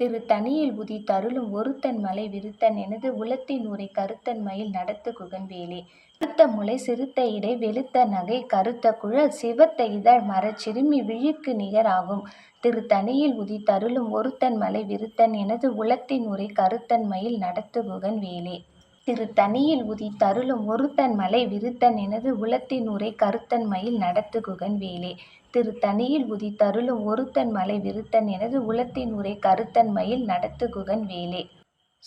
திரு தனியில் உதி தருளும் ஒருத்தன் மலை விருத்தன் எனது உளத்தின் உரை கருத்தன் மயில் நடத்து குகன்வேலே. கருத்த முளை சிறுத்த இடை வெளுத்த நகை கருத்த குழல் சிவத்த இதழ் மரச் சிறுமி விழிக்கு நிகராகும் திரு தனியில் உதி தருளும் ஒருத்தன் மலை விருத்தன் எனது உளத்தின் உரை கருத்தன் மயில் நடத்து குகன்வேலே. திரு தனியில் உதி தருளும் ஒருத்தன் மலை விருத்தன் எனது உளத்தின் உரை கருத்தன் மயில் நடத்து குகன்வேலே. திரு தனியில் உதி தருளும் ஒருத்தன் மலை விருத்தன் எனது உளத்தின் உரை கருத்தன் மயில் நடத்துகுகன் குகன்வேலே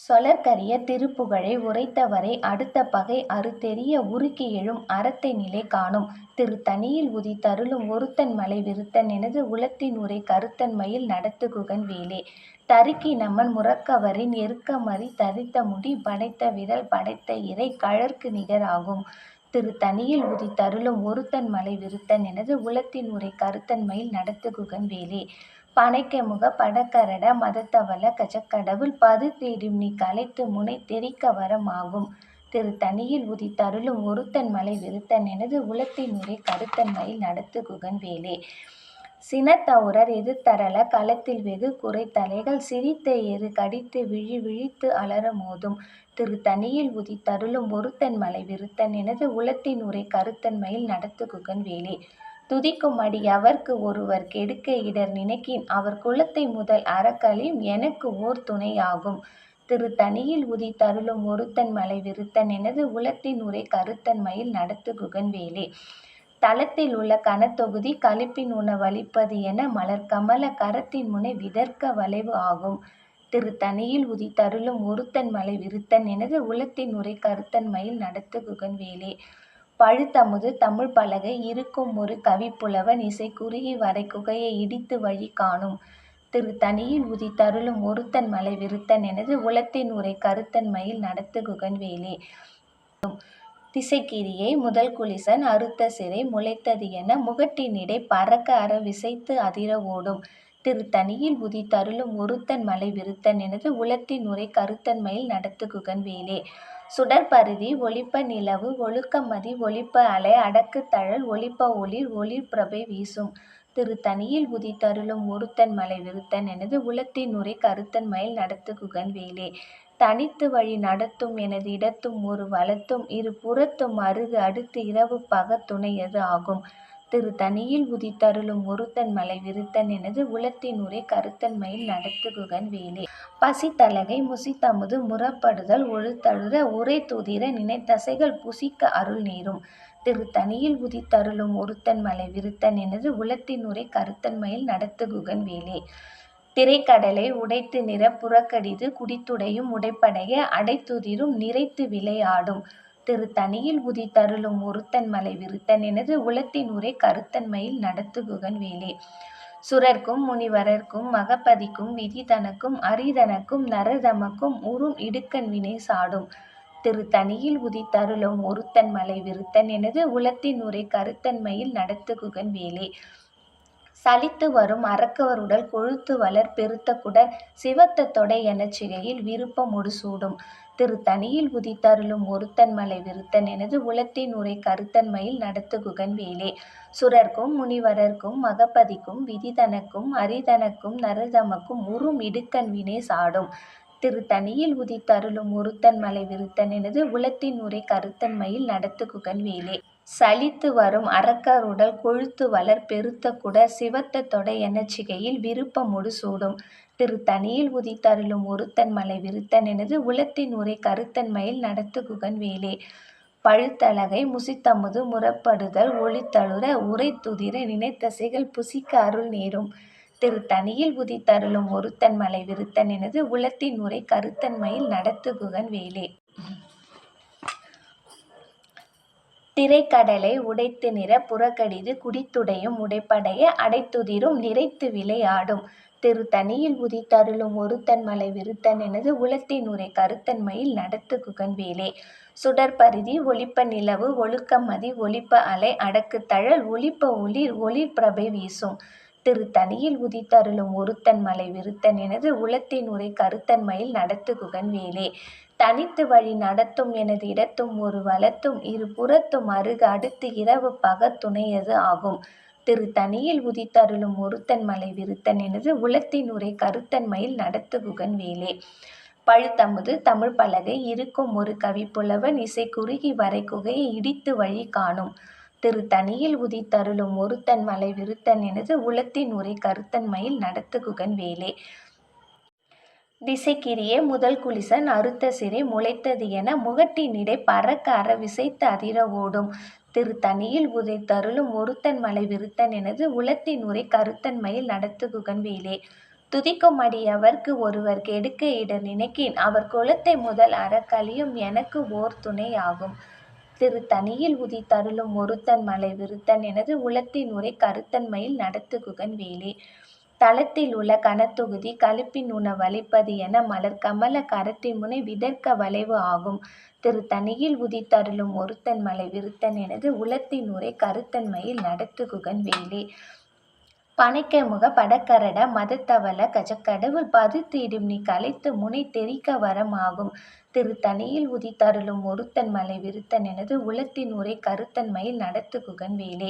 சொலற்கரிய திருப்புகழை உரைத்தவரை அடுத்த பகை அறுத்தெரிய உருக்கி எழும் அறத்தை நிலை காணும். திரு தனியில் உதி தருளும் ஒருத்தன் மலை விருத்தன் எனது உளத்தின் உரை கருத்தன் மயில் நடத்துகுகன் குகன்வேலே தருக்கி நமன் முறக்கவரின் எருக்கமறி தரித்த முடி படைத்த விரல் படைத்த இறை கழற்கு நிகராகும். திரு தனியில் உதி தருளும் ஒருத்தன் மலை விருத்தன் எனது உளத்தின் உரை கருத்தன் மயில் நடத்து குகன்வேலே பனைக்க முக படக்கரட மதத்தவள கஜக்கடவுள் பது தேடும் நீ கலைத்து முனை தெரிக்க வரமாகும் திரு தனியில் உதி தருளும் ஒருத்தன் மலை விருத்தன் எனது உளத்தின் உரை கருத்தன் மயில் நடத்து குகன்வேலே சினத்தவுரர் எதிர்த்தரள களத்தில் வெகு குறைத்தலைகள் சிரித்த எரு கடித்து விழி விழித்து அலற மோதும். திரு தனியில் உதி தருளும் ஒருத்தன் மலை விருத்தன் எனது உளத்தின் உரை கருத்தன்மையில் நடத்து குகன்வேலே துதிக்கும் அடி அவர்க்கு ஒருவர் கெடுக்க இடர் நினைக்கின் அவர் குலத்தை முதல் அறக்களையும் எனக்கு ஓர் துணையாகும். திரு தனியில் உதி தருளும் ஒருத்தன் மலை விருத்தன் எனது உலத்தின் உரை கருத்தன்மையில் நடத்து குகன் வேலே. தளத்தில் உள்ள கனத்தொகுதி களிப்பின் உணவளிப்பது என மலர்கமல கரத்தின் முனை விதர்க்க வளைவு ஆகும். திரு தனியில் உதி தருளும் ஒருத்தன் மலை விருத்தன் எனது உலத்தின் உரை கருத்தன் மயில் நடத்து குகன்வேலே. பழுத்தமுது தமிழ் பலகை இருக்கும் ஒரு கவிப்புலவன் இசை குறுகி வரை குகையை இடித்து வழி காணும். திரு தனியில் உதி தருளும் ஒருத்தன் மலை விருத்தன் எனது உலத்தின் உரை கருத்தன் மயில் நடத்து குகன்வேலே. திசைக்கிரியை முதல் குலிசன் அறுத்த சிறை முளைத்தது என முகட்டினிடை பறக்க அற விசைத்து அதிர ஓடும். திரு தனியில் உதி தருளும் ஒருத்தன் மலை விருத்தன் எனது உலத்தின் உரை கருத்தன் மயில் நடத்து குகன்வேலே. சுடற்பருதி ஒளிப்ப நிலவு ஒழுக்கமதி ஒளிப்ப அலை அடக்கு தழல் ஒளிப்ப ஒளிர் ஒளிர் பிரபை வீசும். திரு தனியில் உதி தருளும் ஒருத்தன் மலை விருத்தன் எனது உலத்தின் உரை கருத்தன் மயில் நடத்து குகன்வேலே. தனித்து வழி நடத்தும் எனது இடத்தும் ஒரு வலத்தும் இரு புறத்தும் அருகு அடுத்து இரவு பக துணையது ஆகும். திரு தனியில் உதித்தருளும் ஒருத்தன் மலை விருத்தன் எனது உளத்தின் உரை நடத்துகுகன் வேலே. நடத்து பசித்தலகை முசித்தமுது முறப்படுதல் ஒழுத்தழுத உரை துதிர நினைத்தசைகள் புசிக்க அருள் நேரும். திரு தனியில் உதித்தருளும் ஒருத்தன் மலை விருத்தன் எனது உளத்தின் உரை கருத்தன்மையில் நடத்துகுகன் நடத்து திரைக்கடலை உடைத்து நிற புறக்கடிது குடித்துடையும் உடைப்படைய அடைத்துதிரும் நிறைத்து விளையாடும். திரு உதித்தருளும் உதி தருளும் ஒருத்தன் மலை விருத்தன் எனது உளத்தின் உரை கருத்தன்மையில் நடத்துகுகன் வேலே. சுரர்க்கும் முனிவரர்க்கும் மகப்பதிக்கும் விதி தனக்கும் அரிதனக்கும் நரதமக்கும் உறும் இடுக்கண் வினை சாடும். திரு தனியில் உதி தருளும் ஒருத்தன் மலை விருத்தன் எனது உளத்தின் உரை கருத்தன்மையில் நடத்துகுகன் வேலே. சலித்து வரும் அரக்கவருடல் கொழுத்து வளர் பெருத்த குடர் சிவத்த தொடை எனச் சிகையில் விருப்பம் சூடும். திரு தனியில் உதித்தருளும் ஒருத்தன் மலை விருத்தன் எனது உலத்தின் உரை கருத்தன்மையில் நடத்துகுகன் வேலே. சுரர்க்கும் முனிவரர்க்கும் மகப்பதிக்கும் விதிதனக்கும் அரிதனக்கும் நரதமக்கும் உறும் இடுக்கன் வினை சாடும். திரு தனியில் உதித்தருளும் ஒருத்தன் மலை விருத்தன் எனது உலத்தின் உரை கருத்தன்மையில் நடத்து குகன் வேலே. சலித்து வரும் அரக்கருடல் கொழுத்து வளர் பெருத்த குடர் சிவத்த தொடை எனச்சிகையில் விருப்பமொடு சூடும். திரு தனியில் உதி ஒருத்தன் மலை விருத்தன் எனது உளத்தின் உரை கருத்தன் மயில் நடத்து குகன்வேலே பழுத்தலகை முசித்தமுது முறப்படுதல் ஒளித்தழுற உரை துதிர நினைத்தசைகள் புசிக்க அருள் நேரும். திரு தனியில் உதித்தருளும் ஒருத்தன் மலை விருத்தன் எனது உளத்தின் உரை கருத்தன் மயில் நடத்து குகன்வேலே திரைக்கடலை உடைத்து நிற புறக்கடிது குடித்துடையும் உடைப்படைய அடைத்துதிரும் நிறைத்து விளையாடும். திரு தனியில் உதித்தருளும் ஒருத்தன் மலை விருத்தன் எனது உளத்தின் உரை கருத்தன் மயில் நடத்து குகன்வேலே. சுடர்பரிதி ஒளிப்ப நிலவு ஒழுக்கமதி ஒளிப்ப அலை அடக்கு தழல் ஒளிப்ப ஒளிர் ஒளிர் பிரபை வீசும். திரு தனியில் உதித்தருளும் ஒருத்தன் மலை விருத்தன் எனது உளத்தின் உரை கருத்தன் மயில் நடத்து குகன்வேலே. தனித்து வழி நடத்தும் எனது இடத்தும் ஒரு வலத்தும் இரு புறத்தும் அருகு அடுத்து இரவு பக துணையது ஆகும் தனியில் உதித்தருளும் ஒருத்தன் மலை விருத்தன் எனது உளத்தின் உரை கருத்தன்மையில் நடத்து நடத்துகுகன் வேலே. பழுத்தமுது தமிழ் பலகை இருக்கும் ஒரு கவிப்புலவன் இசை குறுகி வரை குகையை இடித்து வழி காணும். திரு தனியில் உதித்தருளும் ஒருத்தன் மலை விருத்தன் எனது உளத்தின் உரை கருத்தன்மையில் நடத்து நடத்துகுகன் வேலே. திசைக்கிரியே முதல் குலிசன் அறுத்த சிறை முளைத்தது என முகட்டினிடை பறக்க அற விசைத்து அதிர ஓடும். திருத்தணியில் உதைத்தருளும் ஒருத்தன் மலை விருத்தன் எனது உளத்தின் உரை கருத்தன் மயில் நடத்து வேலே துதிக்கும் அடியவர்க்கு ஒருவர் கெடுக்க இட நினைக்கின். அவர் குலத்தை முதல் அறக்கழியும் எனக்கு ஓர் துணை ஆகும். திருத்தணியில் உதித்தருளும் ஒருத்தன் மலை விருத்தன் எனது உளத்தின் உரை கருத்தன் மயில் நடத்துகுகன் வேலே தளத்தில் உள்ள கனத்தொகுதி கழுப்பின் உண வலிப்பது என மலர் கமல கரத்தின் முனை விதர்க்க வளைவு ஆகும். திருத்தணியில் உதித்தருளும் ஒருத்தன் மலை விருத்தன் எனது உலத்தின் உரை கருத்தன்மையில் நடத்துகுகன் வேலே. பனைக்கைமுக படக்கரட மதத்தவள கஜக்கடவுள் பதுத்திடும் நீ கலைத்து முனை தெரிக்க வரமாகும். திருத்தணியில் உதித்தருளும் ஒருத்தன் மலை விருத்தன் எனது உளத்தின் உரை கருத்தன் மயில் நடத்துகுகன் வேலே.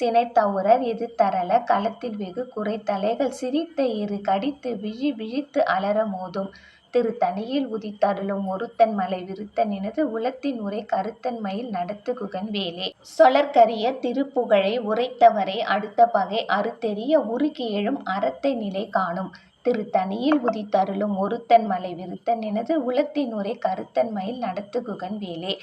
சினைத்தவுரர் தரல களத்தில் வெகு குறைத்தலைகள் சிரித்த இரு கடித்து விழி விழித்து அலற மோதும். திரு தனியில் உதித்தருளும் ஒருத்தன் மலை விருத்தன் எனது உளத்தின் உரை கருத்தன் மயில் நடத்துகுகன் வேலே. சொலற்கரிய திருப்புகழை உரைத்தவரை அடுத்த பகை அறுத்தெறிய உருக்கி எழும் அறத்தை நிலை காணும். திருத்தணியில் உதித்தருளும் ஒருத்தன் மலை விருத்தன் எனது உலத்தின் உரை கருத்தன் மயில் நடத்துகுகன் வேலே.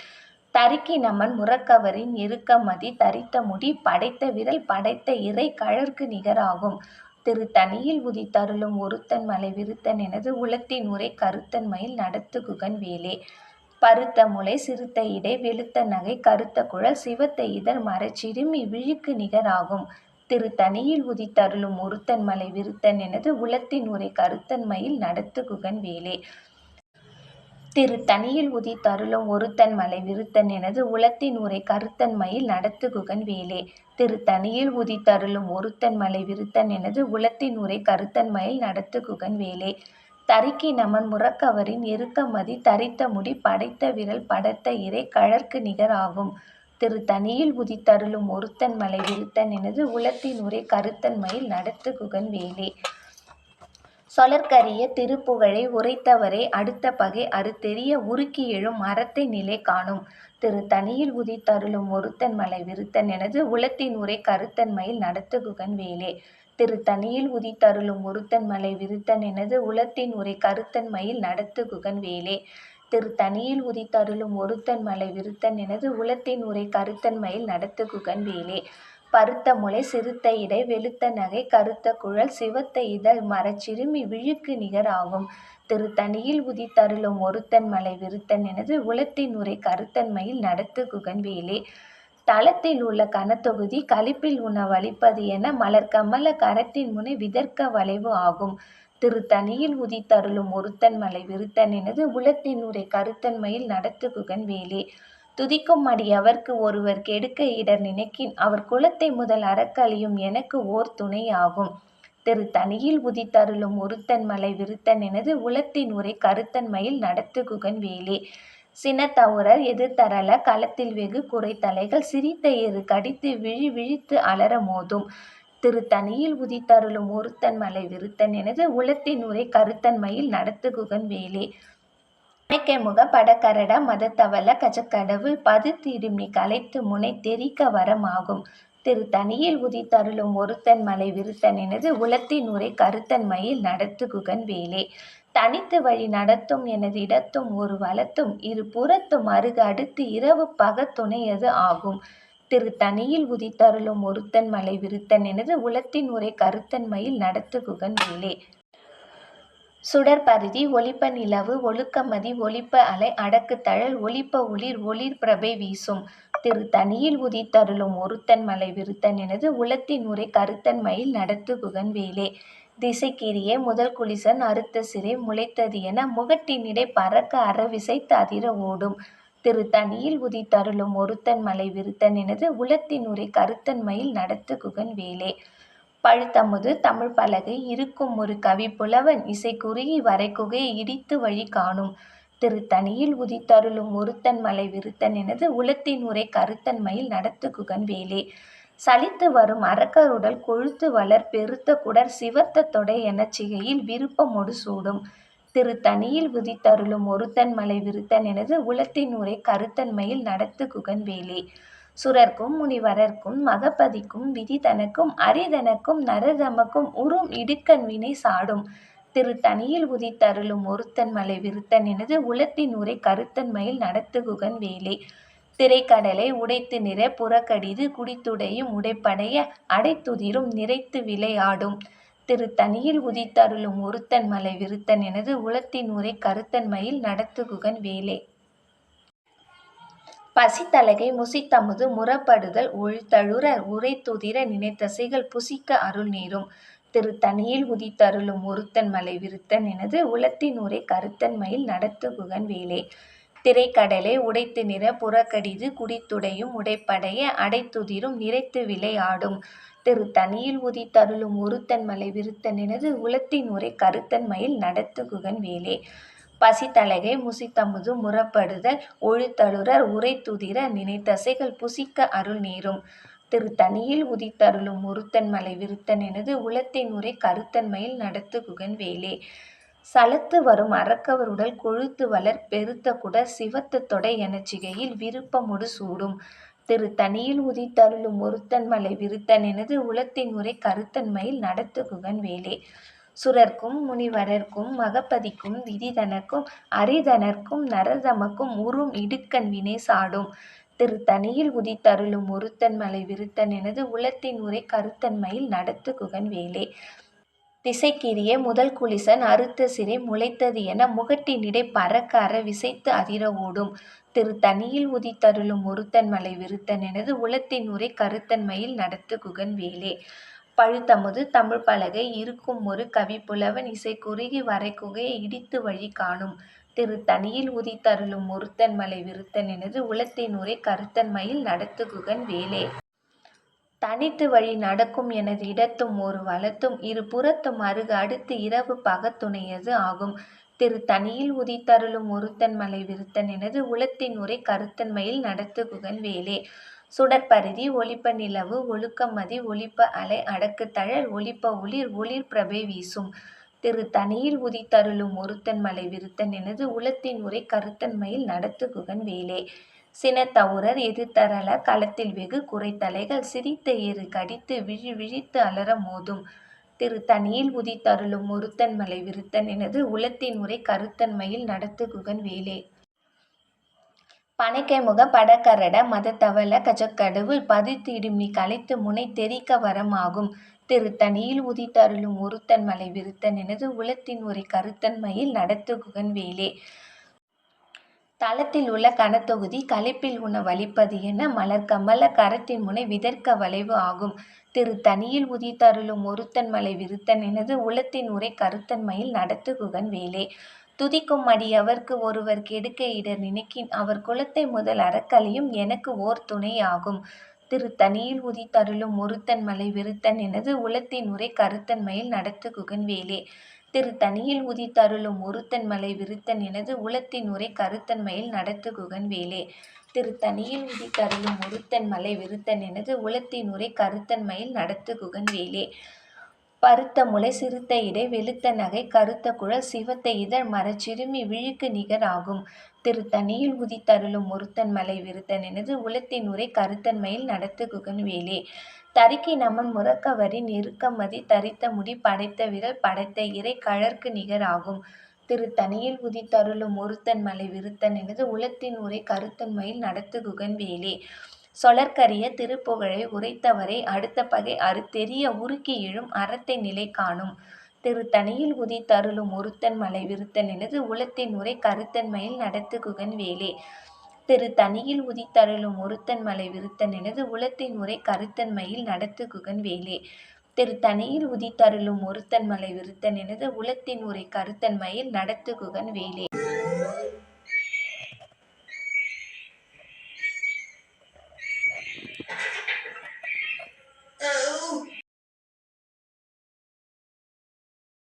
தருக்கி நமன் முறக்கவரின் இறுக்கமதி தரித்த முடி படைத்த விரல் படைத்த இறை கழற்கு நிகராகும். திரு திருத்தணியில் உதித்தருளும் ஒருத்தன் மலை விருத்தன் எனது உளத்தின் உரை கருத்தன் மயில் நடத்துகுகன் வேலே. பருத்த முளை சிறுத்த இடை வெளுத்த நகை கருத்த குழல் சிவத்த இதழ் மரச்சிறுமி விழிக்கு நிகராகும் திருத்தணியில் உதித்தருளும் ஒருத்தன் மலை விருத்தன் எனது உளத்தின் உரை கருத்தன் மயில் நடத்துகுகன் வேலே. திரு திருத்தணியில் உதித்தருளும் ஒருத்தன் மலை விருத்தன் எனது உளத்தின் உரை கருத்தன் மயில் நடத்துகுகன் வேலே. திருத்தணியில் உதித்தருளும் ஒருத்தன் மலை விருத்தன் எனது உளத்தின் உரை கருத்தன் மயில் நடத்துகுகன் வேலே. தரிக்கி நமன் முறக்கவரின் எருக்கமதி தரித்த முடி படைத்த விரல் படைத்த இறை கழற்கு நிகராகும் திருத்தணியில் உதித்தருளும் ஒருத்தன் மலை விருத்தன் எனது உளத்தின் உரை கருத்தன் மயில் நடத்துகுகன் வேலே. சொலற்கரிய திருப்புகழை உரைத்தவரை அடுத்த பகை அறுத்தெரிய உருக்கி எழும் அறத்தை நிலை காணும். திரு தனியில் உதித்தருளும் ஒருத்தன் மலை விருத்தன் எனது உளத்தின் உரை கருத்தன்மையில் நடத்துகுகன் வேலே. திருத்தணியில் உதித்தருளும் ஒருத்தன் மலை விருத்தன் எனது உளத்தின் உரை கருத்தன்மையில் நடத்துகுகன் வேலே. திரு தனியில் உதித்தருளும் ஒருத்தன் மலை விருத்தன் எனது உளத்தின் உரை கருத்தன்மையில் நடத்துகுகன் வேலே. பருத்த முளை சிறுத்த இடை வெளுத்த நகை கருத்த குழல் சிவத்த இதழ் மரச்சிறுமி விழுக்கு நிகராகும் திருத்தணியில் உதித்தருளும் ஒருத்தன் மலை விருத்தன் எனது உளத்தின் உரை கருத்தன்மையில் நடத்து நடத்துகுகன் தளத்தில் உள்ள கனத்தொகுதி களிப்பில் உணவளிப்பது என மலர் கமல கரத்தின் முனை விதர்க்க வளைவு ஆகும். திருத்தணியில் உதித்தருளும் ஒருத்தன் மலை விருத்தன் எனது உளத்தின் உரை கருத்தன்மையில் நடத்து நடத்துகுகன் துதிக்கும் அடி அடியவர்க்கு ஒருவர் கெடுக்க இடர் நினைக்கின். அவர் குலத்தை முதல் அறக்கழியும் எனக்கு ஓர் துணை ஆகும் தனியில் உதித்தருளும் ஒருத்தன் மலை விருத்தன் எனது உளத்தின் உரை கருத்தன்மையில் நடத்து குகன் வேலே. சினத்தவுரர் எதிர்த்தரள களத்தில் வெகு குறைத்தலைகள் சிரித்த எரு கடித்து விழி விழித்து அலற மோதும். திருத்தணியில் உதித்தருளும் ஒருத்தன் மலை விருத்தன் எனது உளத்தின் உரை கருத்தன்மையில் நடத்து குகன் வேலே. முக படக்கரட மதத்தவள கஜக்கடவுள் பது நீ கலைத்து முனை தெரிக்க வரமாகும். திருத்தணியில் உதித்தருளும் ஒருத்தன் மலை விருத்தன் எனது உலத்தின் உரை கருத்தன் மயில் நடத்துகுகன் வேலே. தனித்து வழி நடத்தும் எனது இடத்தும் ஒரு வலத்தும் இரு புறத்தும் அருகு அடுத்து இரவு பக துணையது ஆகும். திருத்தணியில் உதித்தருளும் ஒருத்தன் மலை விருத்தன் எனது உலத்தின் உரை கருத்தன் மயில் நடத்துகுகன் வேலே. சுடர்பரிதி ஒளிப்ப நிலவு ஒழுக்கமதி ஒளிப்ப அலை அடக்கு தழல் ஒளிப்ப ஒளிர் ஒளிர் பிரபை வீசும். திரு தனியில் உதித்தருளும் ஒருத்தன் மலை விருத்தன் எனது உளத்தின் உரை கருத்தன் மயில் நடத்துகுகன் வேலே. திசைக்கிரியே முதல் குளிசன் அறுத்த சிறை முளைத்தது என முகட்டினிடை பறக்க அறவிசை ததிர அதிர ஓடும். திருத்தணியில் உதித்தருளும் ஒருத்தன் மலை விருத்தன் எனது உளத்தின் உரை கருத்தன் மயில் நடத்து குகன் வேலே. பழுத்தமுது தமிழ் பலகை இருக்கும் ஒரு கவிப்புலவன் இசை குறுகி வரைகுகையை இடித்து வழி காணும். திருத்தணியில் உதித்தருளும் ஒருத்தன் மலை விருத்தன் எனது உளத்தின் உரை கருத்தன் மயில் நடத்துகுகன் வேலே. சலித்து வரும் அரக்கருடல் கொழுத்து வளர் பெருத்த குடர் சிவத்த தொடை எனச் சிகையில் விருப்பமொடு சூடும். திருத்தணியில் உதித்தருளும் ஒருத்தன் மலை விருத்தன் எனது உளத்தினூரை கருத்தன்மையில் நடத்து குகன் வேலே. சுரர்க்கும் முனிவரர்க்கும் மகபதிக்கும் விதிதனக்கும் அரிதனக்கும் நரதமக்கும் உறும் இடுக்கண் வினை சாடும். திருத்தணியில் உதித்தருளும் ஒருத்தன் மலை விருத்தன் எனது உலத்தின் உரை கருத்தன்மையில் நடத்துகுகன் வேலை. திரைக்கடலை உடைத்து நிற புறக்கடிது குடித்துடையும் உடைப்படைய அடைத்துதிரும் நிறைத்து விளையாடும் தனியில் உதித்தருளும் ஒருத்தன் மலை விருத்தன் எனது உலத்தின் உரை கருத்தன்மையில் நடத்துகுகன் வேலை. பசித்தலகை முசித்தமுது முறப்படுதல் ஒழித்தழுற உரைத்துதிர நினைத்தசைகள் புசிக்க அருள் நேரும். திருத்தணியில் உதித்தருளும் ஒருத்தன் மலை விருத்தன் எனது உளத்தினூரை கருத்தன்மையில் நடத்து குகன் வேலே திரைக்கடலை உடைத்து நிற புறக்கடிது குடித்துடையும் உடைப்படைய அடைத்துதிரும் நிறைத்து விளையாடும் திருத்தணியில் உதித்தருளும் ஒருத்தன் மலை விருத்தன் எனது உளத்தினூரை கருத்தன்மையில் நடத்து குகன் வேலே பசித்தலகை முசித்தமுது முறப்படுதல் ஒழித்தழுறர் உரைத்துதிர நினைத்தசைகள் புசிக்க அருள் நேரும். திருத்தணியில் உதித்தருளும் ஒருத்தன் மலை விருத்தன் எனது உளத்தினூரை கருத்தன்மையில் நடத்து குகன் வேலே. சலத்து வரும் அரக்கவருடல் கொழுத்து வளர் பெருத்த குட சிவத்து தொடை என சிகையில் விருப்பமொடு சூடும். தனியில் உதித்தருளும் ஒருத்தன் மலை விருத்தன் எனது உளத்தினூரை கருத்தன்மையில் நடத்து குகன் வேலே. சுரர்க்கும் முனிவரர்க்கும் மகபதிக்கும் விதிதனக்கும் அரிதனர்க்கும் நரதமக்கும் உறும் இடுக்கண் வினை சாடும். திருத்தணியில் உதித்தருளும் ஒருத்தன் மலை விருத்தன் எனது உளத்தினூரை கருத்தன்மையில் நடத்து குகன் வேலே. திசைக்கிரிய முதல் குளிசன் அறுத்த சிறை முளைத்தது என முகட்டினிடை பறக்க அற விசைத்து அதிர ஓடும். திரு தனியில் உதித்தருளும் ஒருத்தன் மலை விருத்தன் எனது உளத்தினூரை கருத்தன்மையில் நடத்து குகன் வேலே. பழுத்தமுது தமிழ் பலகை இருக்கும் ஒரு கவிப்புலவன் இசை குறுகி இடித்து வழி காணும். திருத்தணியில் உதித்தருளும் ஒருத்தன் மலை விருத்தன் எனது உளத்தினூரை கருத்தன்மையில் மயில் நடத்துகுகன் வேலே. தனித்து வழி நடக்கும் எனது இடத்தும் ஒரு வளத்தும் இரு புறத்தும் அருகு அடுத்து இரவு பகத்துணையது ஆகும். திருத்தணியில் உதித்தருளும் ஒருத்தன் மலை விருத்தன் எனது உளத்தினூரை கருத்தன்மையில் நடத்துகுகன் வேலே. சுடற்பரிதி ஒளிப்ப நிலவு ஒழுக்கமதி ஒளிப்ப அலை அடக்கு தழல் ஒளிப்ப ஒளிர் ஒளிர் பிரபை வீசும். திரு தனியில் உதித்தருளும் ஒருத்தன் மலை விருத்தன் எனது உளத்தினூரை கருத்தன்மையில் நடத்து குகன் வேலே. சினத்தவுரர் எதிர்த்தரள களத்தில் வெகு குறைத்தலைகள் சிரித்த ஏறு கடித்து விழி விழித்து அலற மோதும். திரு தனியில் உதித்தருளும் ஒருத்தன் மலை விருத்தன் எனது உளத்தினூரை கருத்தன்மையில் நடத்து குகன் வேலே. பனைக்கைமுக படகரட மதத்தவள கஜக்கடவுள் பதித்திடும் நீ கலைத்து முனை தெரிக்க வரமாகும். திருத்தணியில் உதித்தருளும் ஒருத்தன் மலை விருத்தன் எனது உளத்தினூரை கருத்தன்மையில் நடத்து குகன் வேலே. தளத்தில் உள்ள கனத்தொகுதி களைப்பில் உண வலிப்பது என மலர்கமல கரத்தின் முனை விதர்க்க வளைவு ஆகும். திருத்தணியில் உதித்தருளும் ஒருத்தன் மலை விருத்தன் எனது உளத்தினூரை கருத்தன்மையில் நடத்து குகன் வேலே. துதிக்கும் அடியவர்க்கு ஒருவர் கெடுக்க இடர் நினைக்கின் அவர் குலத்தை முதல் அறக்கலையும் எனக்கு ஓர் துணையாகும். திருத்தணியில் உதித்தருளும் ஒருத்தன் மலை விருத்தன் எனது உலத்தின் உரை கருத்தன்மையில் நடத்து குகன் வேலே திருத்தணியில் உதித்தருளும் ஒருத்தன் மலை விருத்தன் எனது உலத்தின் உரை கருத்தன்மையில் நடத்து குகன் திரு திருத்தணியில் உதித்தருளும் ஒருத்தன் மலை விருத்தன் எனது உலத்தின் உரை கருத்தன்மையில் நடத்து குகன் வேலே பருத்த முலை சிறுத்த இடை வெளுத்த நகை கருத்த குழல் சிவத்த இதழ் மரச்சிறுமி விழிக்கு நிகர் ஆகும். திருத்தணியில் உதித்தருளும் ஒருத்தன் மலை விருத்தன் எனது உளத்தினூரை கருத்தன்மையில் நடத்து குகன் வேலே. தரிக்கை நமன் முறக்கவரின் நெருக்கமதி தரித்த முடி படைத்த விரல் படைத்த இறை கழற்கு நிகர் ஆகும். திருத்தணியில் உதித்தருளும் ஒருத்தன் மலை விருத்தன் எனது உளத்தினூரை கருத்தன்மையில் நடத்து குகன் வேலே. சொலற்கரிய திருப்புகழை உரைத்தவரை அடுத்த பகை அறுத்தெறிய உருக்கி எழும் அறத்தை நிலை காணும். திருத்தணியில் உதித்தருளும் ஒருத்தன் மலை விருத்தன் எனது உளத்தினூரை கருத்தன்மையில் நடத்து குகன் வேலே. திருத்தணியில் உதித்தருளும் ஒருத்தன் மலை விருத்தன் எனது உளத்தினூரை கருத்தன்மையில் நடத்து குகன் வேலே. திருத்தணியில் உதித்தருளும் ஒருத்தன் மலை விருத்தன் எனது உளத்தினூரை கருத்தன்மையில் நடத்து குகன் வேலே.